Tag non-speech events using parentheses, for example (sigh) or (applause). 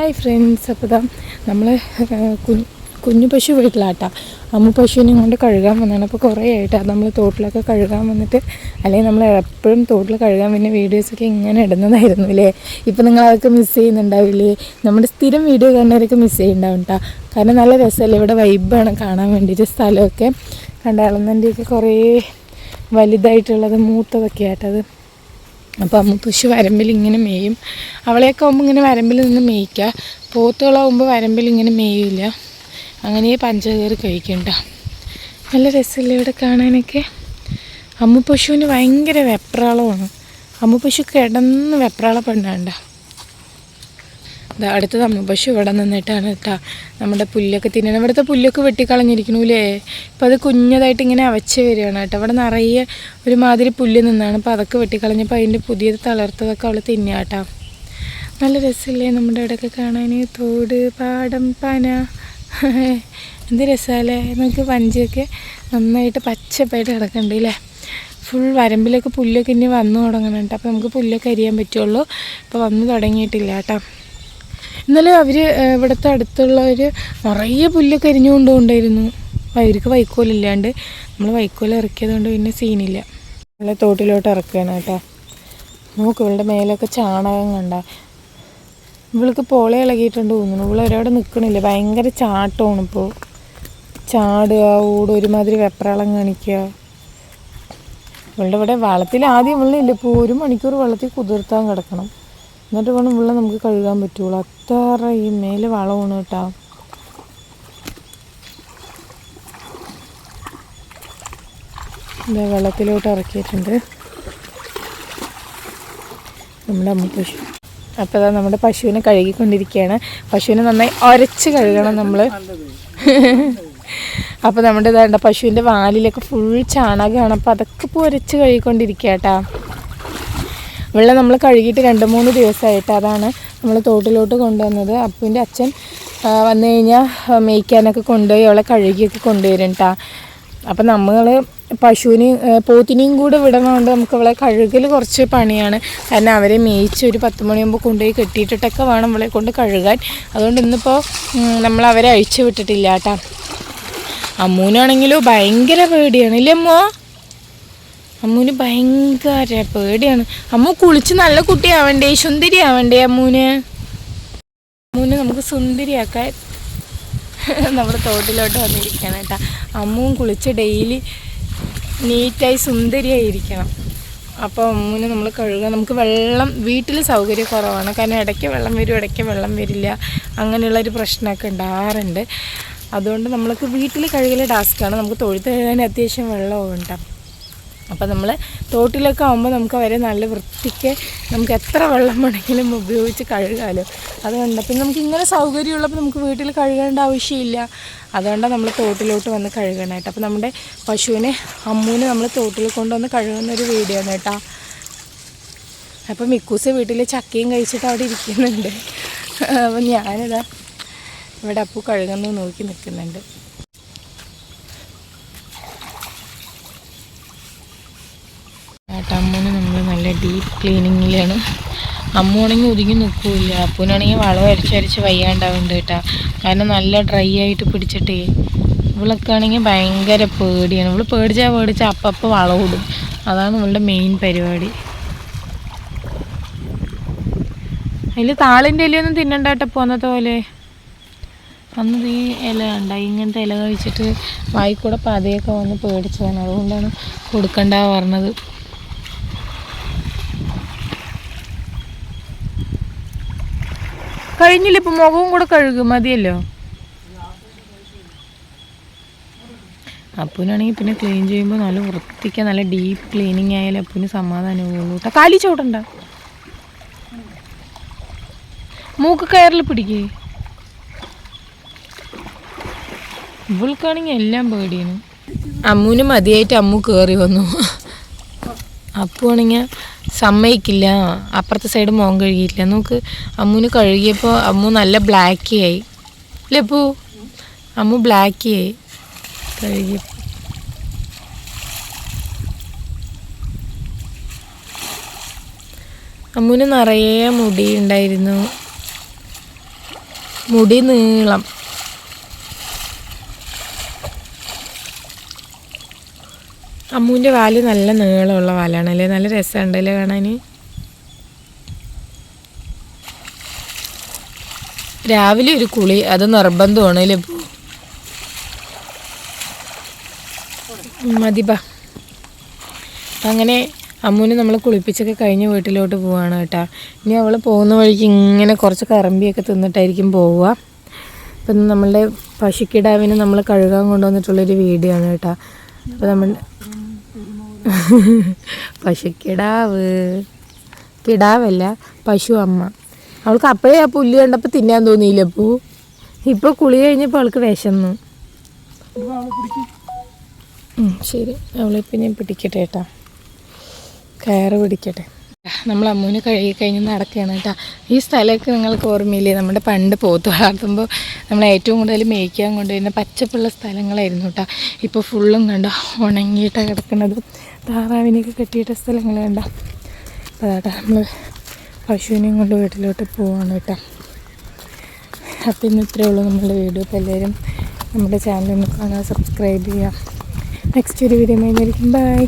Hi friends അപ്പോൾ ഇതാ നമ്മൾ കുഞ്ഞു പശു വീട്ടിലാട്ടാ. അമ്മ പശുവിനെ കൊണ്ട് കഴുകാൻ വന്നതാണ് അപ്പോൾ കുറേ ആയിട്ടാണ് നമ്മൾ തോട്ടിലൊക്കെ കഴുകാൻ വന്നിട്ട് അല്ലെങ്കിൽ നമ്മൾ എപ്പോഴും തോട്ടിൽ കഴുകാൻ പിന്നെ വീഡിയോസൊക്കെ ഇങ്ങനെ ഇടുന്നതായിരുന്നു അല്ലേ? ഇപ്പോൾ നിങ്ങൾ അതൊക്കെ മിസ് ചെയ്യുന്നുണ്ടാവില്ലേ? നമ്മുടെ സ്ഥിരം വീഡിയോ കാണുന്നവരൊക്കെ മിസ് ചെയ്യുന്നുണ്ടാവും കേട്ടോ കാരണം നല്ല രസമല്ലേ? ഇവിടെ വൈബാണ് കാണാൻ വേണ്ടിയിട്ട് സ്ഥലമൊക്കെ. കണ്ടാളുന്നതിന്റെയൊക്കെ കുറേ വലുതായിട്ടുള്ളത് മൂത്തതൊക്കെ ആയിട്ടത് അപ്പോൾ പശു വരമ്പിൽ ഇങ്ങനെ മേയും. അവളെയൊക്കെ ആകുമ്പോൾ ഇങ്ങനെ വരമ്പിൽ നിന്ന് മേയ്ക്കുക പോത്തുകളാകുമ്പോൾ വരമ്പിൽ ഇങ്ങനെ മേയില്ല. അങ്ങനെ പഞ്ചകയറി കഴിക്കണ്ട. നല്ല രസമല്ലേ ഇവിടെ കാണാനൊക്കെ? അമ്മ പശുവിന് ഭയങ്കര വെപ്രാളമാണ്. അമ്മ പശു കിടന്ന് വെപ്രാളപ്പെടണ്ട. അടുത്തത് അമ്മ പശു ഇവിടെ നിന്നിട്ടാണ് കേട്ടോ നമ്മുടെ പുല്ലൊക്കെ തിന്നണം ഇവിടുത്തെ പുല്ലൊക്കെ വെട്ടിക്കളഞ്ഞിരിക്കണൂലേ? ഇപ്പം അത് കുഞ്ഞതായിട്ട് ഇങ്ങനെ അവച്ച് വരികയാണ് കേട്ടോ ഇവിടെ നിറയെ ഒരുമാതിരി പുല്ല് നിന്നാണ് അപ്പോൾ അതൊക്കെ വെട്ടിക്കളഞ്ഞപ്പോൾ അതിന്റെ പുതിയത് തളർത്തതൊക്കെ അവൾ തിന്നുക കേട്ടോ നല്ല രസമല്ലേ നമ്മുടെ ഇവിടെയൊക്കെ കാണാൻ തോട് പാടം പന. (laughs) എന്ത് രസമല്ലേ നമുക്ക് വഞ്ചിയൊക്കെ നന്നായിട്ട് പച്ചപ്പായിട്ട് കിടക്കണ്ട് അല്ലേ ഫുൾ വരമ്പിലൊക്കെ പുല്ലൊക്കെ ഇനി വന്നു തുടങ്ങുന്നുണ്ട് അപ്പോൾ നമുക്ക് പുല്ലൊക്കെ അരിയാൻ പറ്റുള്ളൂ. ഇപ്പോൾ വന്നു തുടങ്ങിയിട്ടില്ല കേട്ടോ ഇന്നലെ അവർ ഇവിടുത്തെ അടുത്തുള്ളവർ നിറയെ പുല്ലൊക്കെ അരിഞ്ഞു കൊണ്ടുകൊണ്ടായിരുന്നു അവർക്ക് വൈക്കോലില്ലാണ്ട് നമ്മൾ വൈക്കോൽ ഇറക്കിയതുകൊണ്ട് പിന്നെ സീനില്ല. നമ്മളെ തോട്ടിലോട്ട് ഇറക്കുകയാണ് കേട്ടോ. നോക്ക് ഇവളുടെ മേലൊക്കെ ചാണകം കണ്ട. ഇവൾക്ക് പോളെ ഇളകിയിട്ടുണ്ട് തോന്നുന്നു. ഇവൾ ഒരാടെ നിൽക്കണില്ല ഭയങ്കര ചാട്ടമാണ് ഇപ്പോൾ ചാടുക ഓട് ഒരുമാതിരി വെപ്രാളം കാണിക്കുക. ഇവളുടെ ഇവിടെ വെള്ളത്തിൽ ആദ്യം ഇവളില്ല ഇപ്പോൾ ഒരു മണിക്കൂർ വെള്ളത്തിൽ കുതിർത്താൻ കിടക്കണം. എന്നിട്ട് വേണം വെള്ളം നമുക്ക് കഴുകാൻ പറ്റുള്ളൂ. അത്ര ഈ മേൽ വളമാണ് കേട്ടോ. വെള്ളത്തിലോട്ട് ഇറക്കിയിട്ടുണ്ട്. നമ്മുടെ അമ്മ പശു. അപ്പോൾ അതാ നമ്മുടെ പശുവിനെ കഴുകിക്കൊണ്ടിരിക്കുകയാണ്. പശുവിനെ നന്നായി ഒരച്ച് കഴുകണം നമ്മൾ അപ്പോൾ നമ്മുടെ ഇതാണ്ട പശുവിന്റെ വാലിലൊക്കെ ഫുൾ ചാണകമാണ്. അപ്പോൾ അതൊക്കെ ഇപ്പോൾ ഒരച്ച് കഴുകിക്കൊണ്ടിരിക്കുക കേട്ടോ. വെള്ളം നമ്മൾ കഴുകിയിട്ട് രണ്ട് മൂന്ന് ദിവസമായിട്ട് അതാണ് നമ്മൾ തോട്ടിലോട്ട് കൊണ്ടുവന്നത്. അപ്പുവിന്റെ അച്ഛൻ വന്നു കഴിഞ്ഞാൽ മേയ്ക്കാനൊക്കെ കൊണ്ടുപോയി അവളെ കഴുകിയൊക്കെ കൊണ്ടുവരും കേട്ടോ അപ്പം നമ്മൾ പശുവിന് പോത്തിനെയും കൂടെ വിടണതുകൊണ്ട് നമുക്ക് അവളെ കഴുകൽ കുറച്ച് പണിയാണ്. കാരണം അവരെ മേയിച്ച് ഒരു പത്ത് മണിയാകുമ്പോൾ കൊണ്ടുപോയി കെട്ടിയിട്ടിട്ടൊക്കെ വേണം അവളെ കൊണ്ട് കഴുകാൻ. അതുകൊണ്ട് ഇന്നിപ്പോൾ നമ്മൾ അവരെ അഴിച്ചു വിട്ടിട്ടില്ല കേട്ടോ അമ്മൂനാണെങ്കിലും ഭയങ്കര പേടിയാണ്. ഇല്ലേ അമ്മോ? അമ്മൂന് ഭയങ്കര പേടിയാണ്. അമ്മു കുളിച്ച് നല്ല കുട്ടിയാവണ്ടേ? സുന്ദരി ആവണ്ടേ അമ്മൂന്? അമ്മൂന് നമുക്ക് സുന്ദരിയാക്കാൻ നമ്മുടെ തോട്ടിലോട്ട് വന്നിരിക്കണം കേട്ടോ. അമ്മുവും കുളിച്ച് ഡെയിലി നീറ്റായി സുന്ദരിയായിരിക്കണം അപ്പോൾ അമ്മൂനെ നമ്മൾ കഴുകുക നമുക്ക് വെള്ളം വീട്ടിൽ സൗകര്യം കുറവാണ്. കാരണം ഇടയ്ക്ക് വെള്ളം വരും ഇടയ്ക്ക് വെള്ളം വരില്ല. അങ്ങനെയുള്ളൊരു പ്രശ്നമൊക്കെ ഉണ്ടാകാറുണ്ട് അതുകൊണ്ട് നമ്മൾക്ക് വീട്ടിൽ കഴുകൽ ടാസ്ക്കാണ് നമുക്ക് തൊഴുത്ത് കഴുകാൻ അത്യാവശ്യം വെള്ളവും ഉണ്ടാവും അപ്പോൾ നമ്മൾ തോട്ടിലൊക്കെ ആകുമ്പോൾ നമുക്ക് അവരെ നല്ല വൃത്തിക്ക് നമുക്ക് എത്ര വെള്ളം വേണമെങ്കിലും ഉപയോഗിച്ച് കഴുകാമല്ലോ അതുകൊണ്ട് പിന്നെ നമുക്ക് ഇങ്ങനെ സൗകര്യമുള്ളപ്പോൾ നമുക്ക് വീട്ടിൽ കഴുകേണ്ട ആവശ്യമില്ല. അതുകൊണ്ടാണ് നമ്മൾ തോട്ടിലോട്ട് വന്ന് കഴുകണായിട്ട് അപ്പോൾ നമ്മുടെ പശുവിനെ അമ്മൂനെ നമ്മൾ തോട്ടിൽ കൊണ്ടുവന്ന് കഴുകുന്ന ഒരു വീഡിയോ ആണ് കേട്ടോ അപ്പോൾ മിക്കൂസ് വീട്ടിൽ ചക്കയും കഴിച്ചിട്ട് അവിടെ ഇരിക്കുന്നുണ്ട്. അപ്പോൾ ഞാനിതാ ഇവിടെ അപ്പു കഴുകുന്നു നോക്കി നിൽക്കുന്നുണ്ട്. അമ്മൂന് നമ്മൾ നല്ല ഡീപ്പ് ക്ലീനിങ്ങിലാണ് അമ്മുവാണെങ്കിൽ ഒതുങ്ങി നിൽക്കില്ല. അപ്പൂനാണെങ്കിൽ വളം അരിച്ചരിച്ച് വയ്യാണ്ടാവുന്നുണ്ട് കേട്ടാ. കാരണം നല്ല ഡ്രൈ ആയിട്ട് പിടിച്ചിട്ടേ ഇവളൊക്കെ ആണെങ്കിൽ ഭയങ്കര പേടിയാണ്. ഇവൾ പേടിച്ചാൽ പേടിച്ചാൽ അപ്പപ്പോൾ വളം ഇടും. അതാണ് ഇവളുടെ മെയിൻ പരിപാടി. അതിൽ താളിന്റെ ഇലയൊന്നും തിന്നണ്ട കേട്ടോ പോന്നത്തെ പോലെ. അന്ന് ഈ ഇല ഉണ്ടായി ഇങ്ങനത്തെ ഇല കഴിച്ചിട്ട് വായിക്കൂടെ പതയൊക്കെ വന്ന് പേടിച്ചതാണ്. അതുകൊണ്ടാണ് കൊടുക്കണ്ട പറഞ്ഞത്. കഴിഞ്ഞില്ല ഇപ്പൊ മുഖവും കൂടെ കഴുകും മതിയല്ലോ. അപ്പൂനാണെങ്കിൽ പിന്നെ ക്ലീൻ ചെയ്യുമ്പോൾ നല്ല വൃത്തിക്ക് നല്ല ഡീപ്പ് ക്ലീനിങ് ആയാലും അപ്പൂന് സമാധാനം കേട്ടോ കാലി ചോട്ടണ്ട മൂക്ക് കയറിൽ പിടിക്കേ. ഇവൾക്കാണെങ്കിൽ എല്ലാം പേടിയാണ്. അമ്മൂന് മതിയായിട്ട് അമ്മു കയറി വന്നു. അപ്പുവാണെങ്കിൽ സമ്മതിക്കില്ല. അപ്പുറത്തെ സൈഡ് മോൻ കഴുകിയിട്ടില്ല. നോക്ക് അമ്മുവിന് കഴുകിയപ്പോൾ അമ്മു നല്ല ബ്ലാക്കി ആയി. അല്ലേ പൂ അമ്മു ബ്ലാക്കി ആയി. കഴുകിയപ്പോൾ അമ്മുവിന് നിറയെ മുടി ഉണ്ടായിരുന്നു. മുടി നീളം. അമ്മൂന്റെ വാൽ നല്ല നീളമുള്ള വാലാണ്. അല്ലേ? നല്ല രസമുണ്ടല്ലേ കാണാൻ? രാവിലെ ഒരു കുളി അത് നിർബന്ധമാണ് അല്ലേ ഇപ്പോ? ഉം, മതി ബാ. അങ്ങനെ അമ്മൂനെ നമ്മൾ കുളിപ്പിച്ചൊക്കെ കഴിഞ്ഞ് വീട്ടിലോട്ട് പോവാണ് കേട്ടോ. ഇനി അവൾ പോകുന്ന വഴിക്ക് ഇങ്ങനെ കുറച്ച് കറമ്പിയൊക്കെ തിന്നിട്ടായിരിക്കും പോവുക. അപ്പം നമ്മളുടെ പശുക്കിടാവിനെ നമ്മൾ കഴുകാൻ കൊണ്ടുവന്നിട്ടുള്ളൊരു വീഡിയോ ആണ് കേട്ടോ. അപ്പോൾ നമ്മൾ (laughs) പശുക്കിടാവ്. കിടാവല്ല പശു അമ്മ. അവൾക്ക് അപ്പോഴേ ആ പുല്ല് കണ്ടപ്പോൾ തിന്നാൻ തോന്നിയില്ല പൂ. ഇപ്പോൾ കുളി കഴിഞ്ഞപ്പോൾ അവൾക്ക് വിശന്നു. ശരി. ശരി ഇപ്പം ഞാൻ പിടിക്കട്ടെ കേട്ടോ. കയറ് പിടിക്കട്ടെ. നമ്മൾ അമ്മൂന് കഴുകി കഴിഞ്ഞ് നടക്കുകയാണ് കേട്ടോ. ഈ സ്ഥലമൊക്കെ നിങ്ങൾക്ക് ഓർമ്മയില്ലേ? നമ്മുടെ പണ്ട് പോത്ത് വളർത്തുമ്പോൾ നമ്മൾ ഏറ്റവും കൂടുതൽ മേയ്ക്കാൻ കൊണ്ടുവരുന്ന പച്ചപ്പുള്ള സ്ഥലങ്ങളായിരുന്നു കേട്ടോ. ഇപ്പോൾ ഫുള്ളും കണ്ടോ? ഉണങ്ങിയിട്ട് കിടക്കുന്നതും താറാവിനെയൊക്കെ കെട്ടിയിട്ട സ്ഥലങ്ങൾ കണ്ടോ? അപ്പോൾ അതാട്ടെ നമ്മൾ പശുവിനെയും കൊണ്ട് വീട്ടിലോട്ട് പോവാണ് കേട്ടോ. അപ്പോൾ ഇന്ന് ഇത്രയേ ഉള്ളൂ നമ്മളുടെ വീഡിയോ. അപ്പോൾ എല്ലാവരും നമ്മുടെ ചാനൽ ഒന്ന് കാണാൻ സബ്സ്ക്രൈബ് ചെയ്യാം നെക്സ്റ്റ് ഒരു വീഡിയോ ആയിരിക്കും ബൈ